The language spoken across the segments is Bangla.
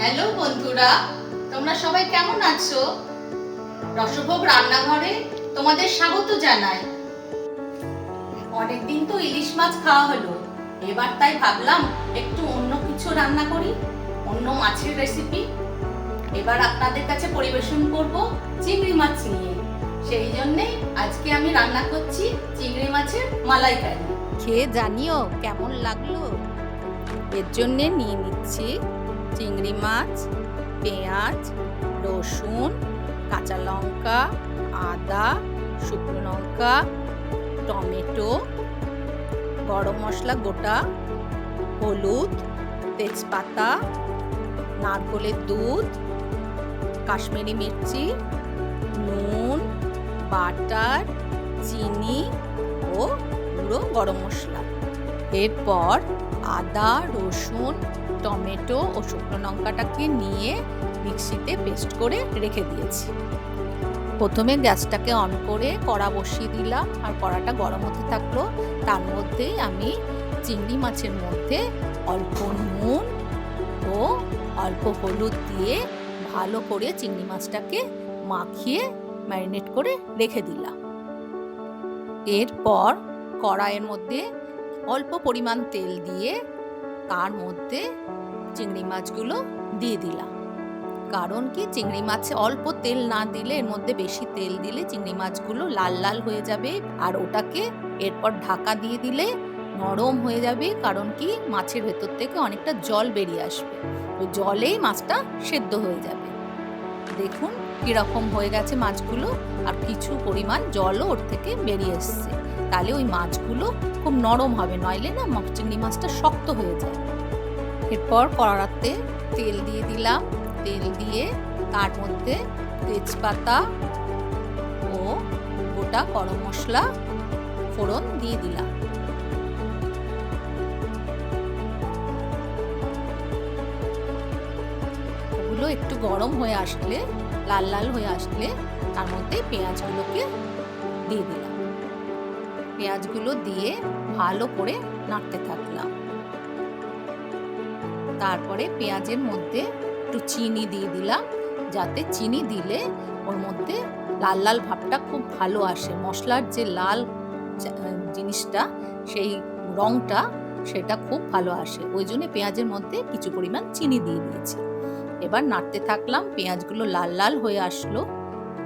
হ্যালো বন্ধুরা, তোমরা সবাই কেমন আছো? রসভোগ রান্নাঘরে তোমাদের স্বাগত জানাই। অনেকদিন তো ইলিশ মাছ খাওয়া হলো, এবার তাই ভাবলাম একটু অন্য কিছু রান্না করি, অন্য মাছের রেসিপি এবার আপনাদের কাছে পরিবেশন করব চিংড়ি মাছ নিয়ে। সেই জন্যে আজকে আমি রান্না করছি চিংড়ি মাছের মালাইকারি। খেয়ে জানিও কেমন লাগল? এর জন্যে নিয়ে নিচ্ছি চিংড়ি মাছ, পেঁয়াজ, রসুন, কাঁচা লঙ্কা, আদা, শুকনো লঙ্কা, টমেটো, গরম মশলা গোটা, হলুদ, তেজপাতা, নারকোলের দুধ, কাশ্মীরি মির্চি, নুন, বাটার, চিনি ও গুঁড়ো গরম মশলা। এরপর আদা, রসুন টমেটো ও শুকনো লঙ্কাটাকে নিয়ে মিক্সিতে পেস্ট করে রেখে দিয়েছি। প্রথমে গ্যাসটাকে অন করে কড়া বসিয়ে দিলাম আর কড়াটা গরম হতে থাকল। তার মধ্যেই আমি চিংড়ি মাছের মধ্যে অল্প নুন ও অল্প হলুদ দিয়ে ভালো করে চিংড়ি মাছটাকে মাখিয়ে ম্যারিনেট করে রেখে দিলাম। এরপর কড়াইয়ের মধ্যে অল্প পরিমাণ তেল দিয়ে তার মধ্যে চিংড়ি মাছগুলো দিয়ে দিলাম। কারণ কি? চিংড়ি মাছে অল্প তেল না দিলে, এর মধ্যে বেশি তেল দিলে চিংড়ি মাছগুলো লাল লাল হয়ে যাবে আর ওটাকে এরপর ঢাকা দিয়ে দিলে নরম হয়ে যাবে। কারণ কি? মাছের ভেতর থেকে অনেকটা জল বেরিয়ে আসবে। ওই জলেই মাছটা সেদ্ধ হয়ে যাবে। দেখুন কীরকম হয়ে গেছে মাছগুলো। আর কিছু পরিমাণ জলও ওর থেকে বেরিয়ে এসছে। তাহলে ওই মাছগুলো খুব নরম হবে, নইলে না চিংড়ি মাছটা শক্ত হয়ে যায়। এরপর কড়াতে তেল দিয়ে দিলাম। তেল দিয়ে তার মধ্যে তেজপাতা ও গোটা গরম মশলা ফোড়ন দিয়ে দিলাম। ওগুলো একটু গরম হয়ে আসলে, লাল লাল হয়ে আসলে তার মধ্যে পেঁয়াজগুলোকে দিয়ে দিলাম। পেঁয়াজগুলো দিয়ে ভালো করে নাড়তে থাকলাম। তারপরে পেঁয়াজের মধ্যে একটু চিনি দিয়ে দিলাম, যাতে চিনি দিলে ওর মধ্যে লাল লাল ভাবটা খুব ভালো আসে। মশলার যে লাল জিনিসটা, সেই রংটা, সেটা খুব ভালো আসে। ওই জন্য পেঁয়াজের মধ্যে কিছু পরিমাণ চিনি দিয়ে দিয়েছি। এবার নাড়তে থাকলাম, পেঁয়াজগুলো লাল লাল হয়ে আসলো।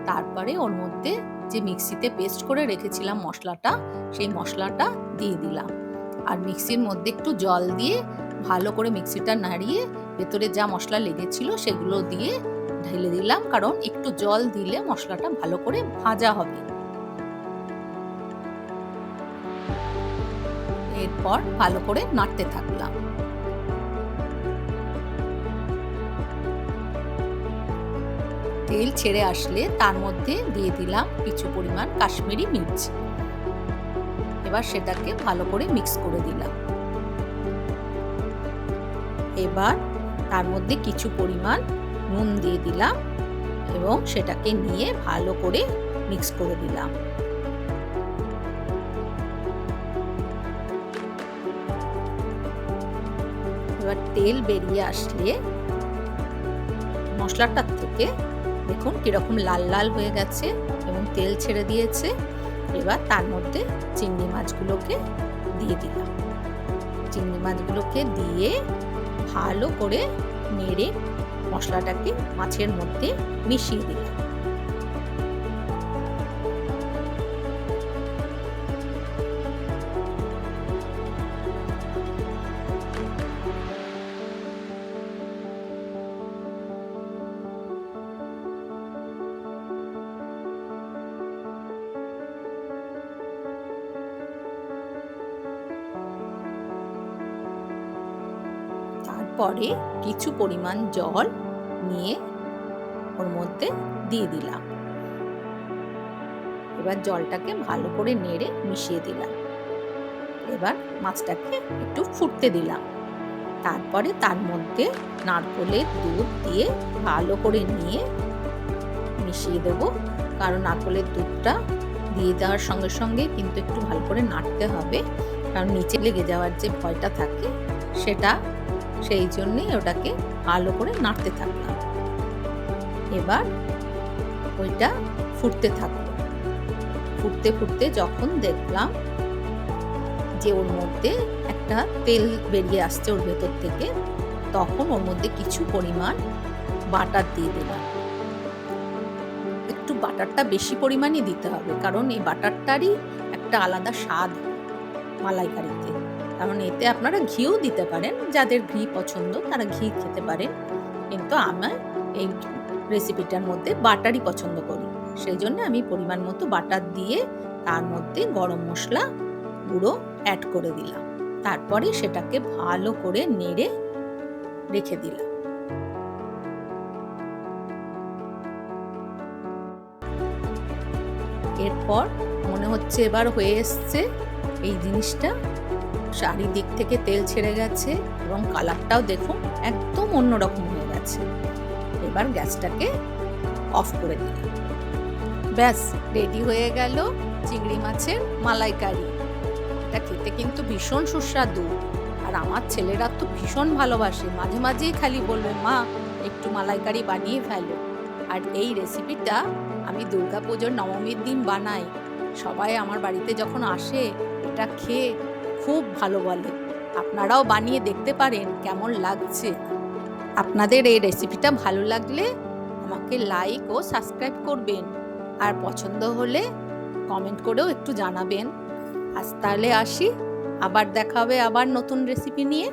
তারপরে ওর মধ্যে যে মিক্সিতে পেস্ট করে রেখেছিলাম মশলাটা, সেই মশলাটা দিয়ে দিলাম। আর মিক্সির মধ্যে একটু জল দিয়ে ভালো করে মিক্সিটা নাড়িয়ে ভেতরে যা মশলা লেগেছিল সেগুলো দিয়ে ঢেলে দিলাম, কারণ একটু জল দিলে মশলাটা ভালো করে ভাজা হবে। এরপর ভালো করে নাড়তে থাকলাম। তেল ছেড়ে আসলে তার মধ্যে দিয়ে দিলাম কিছু পরিমাণ কাশ্মীরি মির্চ। এবার সেটাকে ভালো করে মিক্স করে দিলাম। এবার তার মধ্যে কিছু পরিমাণ নুন দিয়ে দিলাম এবং সেটাকে নিয়ে ভালো করে মিক্স করে দিলাম। এবার তেল বেরিয়ে আসলে মশলাটার থেকে দেখুন কীরকম লাল লাল হয়ে গেছে এবং তেল ছেড়ে দিয়েছে। এবার তার মধ্যে চিংড়ি মাছগুলোকে দিয়ে দিলাম। চিংড়ি মাছগুলোকে দিয়ে ভালো করে নেড়ে মশলাটাকে মাছের মধ্যে মিশিয়ে দিলাম। তারপরে কিছু পরিমাণ জল নিয়ে ওর মধ্যে দিয়ে দিলাম। এবার জলটাকে ভালো করে নেড়ে মিশিয়ে দিলাম। এবার মাছটাকে একটু ফুটতে দিলাম। তারপরে তার মধ্যে নারকোলের দুধ দিয়ে ভালো করে নিয়ে মিশিয়ে দেবো। কারণ নারকলের দুধটা দিয়ে দেওয়ার সঙ্গে সঙ্গে কিন্তু একটু ভালো করে নাড়তে হবে। কারণ নিচে লেগে যাওয়ার যে ভয়টা থাকে, সেটা সেই জন্যেই ওটাকে ভালো করে নাড়তে থাকলাম। এবার ওইটা ফুটতে থাকল। ফুটতে ফুটতে যখন দেখলাম যে ওর মধ্যে একটা তেল বেরিয়ে আসছে ওর ভেতর থেকে, তখন ওর মধ্যে কিছু পরিমাণ বাটার দিয়ে দিলাম। একটু বাটারটা বেশি পরিমাণই দিতে হবে, কারণ এই বাটারটারই একটা আলাদা স্বাদ মালাইকারিতে। কারণ এতে আপনারা ঘিও দিতে পারেন, যাদের ঘি পছন্দ তারা ঘি খেতে পারেন। কিন্তু আমার এই রেসিপিটার মধ্যে বাটারই পছন্দ করি। সেই জন্য আমি পরিমাণ মতো বাটার দিয়ে তার মধ্যে গরম মশলা গুঁড়ো অ্যাড করে দিলাম। তারপরে সেটাকে ভালো করে নেড়ে রেখে দিলাম। এরপর মনে হচ্ছে এবার হয়ে এসছে এই জিনিসটা। চারিদিক থেকে তেল ছেড়ে গেছে এবং কালারটাও দেখুন একদম অন্যরকম হয়ে গেছে। এবার গ্যাসটাকে অফ করে দিলাম ব্যাস, রেডি হয়ে গেল চিংড়ি মাছের মালাইকারি। এটা খেতে কিন্তু ভীষণ সুস্বাদু। আর আমার ছেলেরা তো ভীষণ ভালোবাসে। মাঝে মাঝেই খালি বলবে, মা, একটু মালাইকারি বানিয়ে ফেলো। আর এই রেসিপিটা আমি দুর্গাপুজোর নবমীর দিন বানাই। সবাই আমার বাড়িতে যখন আসে, এটা খেয়ে খুব ভালো বলে। আপনারাও বানিয়ে দেখতে পারেন কেমন লাগছে। আপনাদের এই রেসিপিটা ভালো লাগলে আমাকে লাইক ও সাবস্ক্রাইব করবেন। আর পছন্দ হলে কমেন্ট করেও একটু জানাবেন। আজ তাহলে আসি। আবার দেখা হবে আবার নতুন রেসিপি নিয়ে।